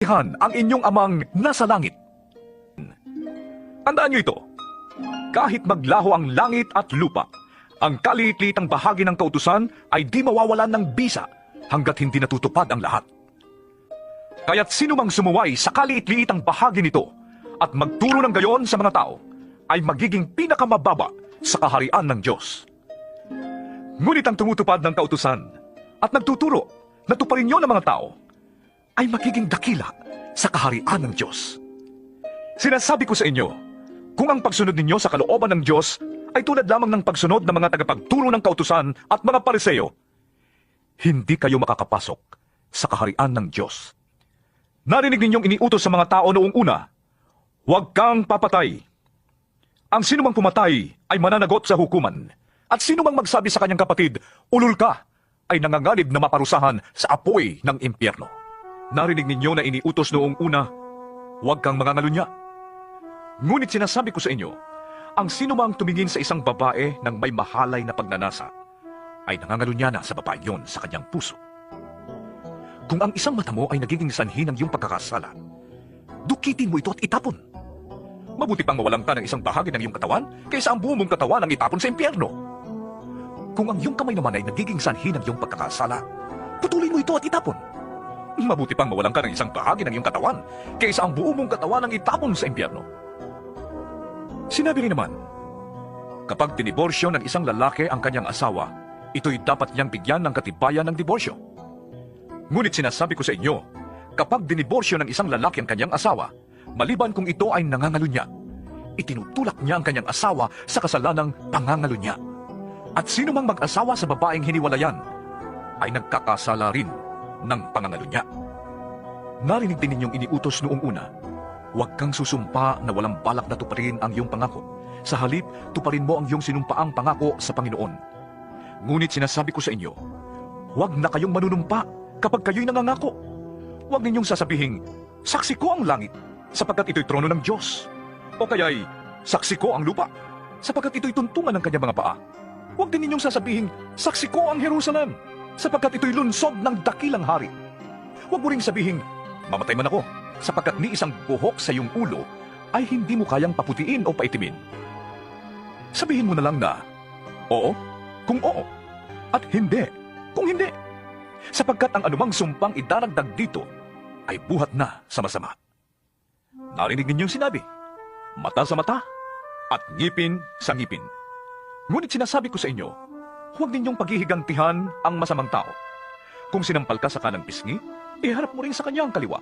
Han ang inyong amang nasa langit. Tandaan niyo ito. Kahit maglaho ang langit at lupa, ang kaliit-liitang bahagi ng kautusan ay di mawawalan ng bisa hanggat hindi natutupad ang lahat. Kaya't sino mang sumuway sa kaliit-liitang bahagi nito at magturo ng gayon sa mga tao ay magiging pinakamababa sa kaharian ng Diyos. Ngunit ang tumutupad ng kautusan at nagtuturo na tuparin niyo ng mga tao ay magiging dakila sa kaharian ng Diyos. Sinasabi ko sa inyo, kung ang pagsunod ninyo sa kalooban ng Diyos ay tulad lamang ng pagsunod ng mga tagapagturo ng kautusan at mga pariseyo, hindi kayo makakapasok sa kaharian ng Diyos. Narinig ninyong iniutos sa mga tao noong una, huwag kang papatay. Ang sinumang pumatay ay mananagot sa hukuman, at sinumang magsabi sa kanyang kapatid, ulul ka, ay nanganganib na maparusahan sa apoy ng impyerno. Narinig ninyo na iniutos noong una, huwag kang mangangalunya. Ngunit sinasabi ko sa inyo, ang sinumang tumingin sa isang babae ng may mahalay na pagnanasa, ay nangangalunya na sa babae yon sa kanyang puso. Kung ang isang mata mo ay nagiging sanhi ng iyong pagkakasala, dukitin mo ito at itapon. Mabuti pang mawalan ka ng isang bahagi ng iyong katawan kaysa ang buong mong katawan ang itapon sa impyerno. Kung ang iyong kamay naman ay nagiging sanhi ng iyong pagkakasala, putulin mo ito at itapon. Mabuti pang mawalan ka ng isang bahagi ng iyong katawan kaysa ang buong mong katawan ang itapon sa impyerno. Sinabi rin naman, kapag diniborsyo ng isang lalaki ang kanyang asawa, ito'y dapat niyang bigyan ng katibayan ng diborsyo. Ngunit sinasabi ko sa inyo, kapag diniborsyo ng isang lalaki ang kanyang asawa, maliban kung ito ay nangangalunya, itinutulak niya ang kanyang asawa sa kasalanang pangangalunya. At sino mang mag-asawa sa babaeng hiniwalayan, ay nagkakasala rin ng pangangalunya. Narinig din ninyong iniutos noong una, huwag kang susumpa na walang balak na tuparin ang iyong pangako. Sa halip, tuparin mo ang iyong sinumpaang pangako sa Panginoon. Ngunit sinasabi ko sa inyo, huwag na kayong manunumpa kapag kayo'y nangangako. Huwag ninyong sasabihin, saksi ko ang langit, sapagkat ito'y trono ng Diyos. O kaya'y, saksi ko ang lupa, sapagkat ito'y tuntungan ng kanyang mga paa. Huwag din ninyong sasabihin, saksi ko ang Jerusalem, sapagkat ito'y lunsod ng dakilang hari. Huwag mo ring sabihin, mamatay man ako, sapagkat ni isang buhok sa iyong ulo ay hindi mo kayang paputiin o paitimin. Sabihin mo na lang na, oo, kung oo, at hindi, kung hindi. Sapagkat ang anumang sumpang idaragdag dito ay buhat na sa masama. Narinig ninyong sinabi, mata sa mata at ngipin sa ngipin. Ngunit sinasabi ko sa inyo, huwag ninyong paghihigantihan ang masamang tao. Kung sinampal ka sa kanang pisngi, iharap mo rin sa kanyang kaliwa.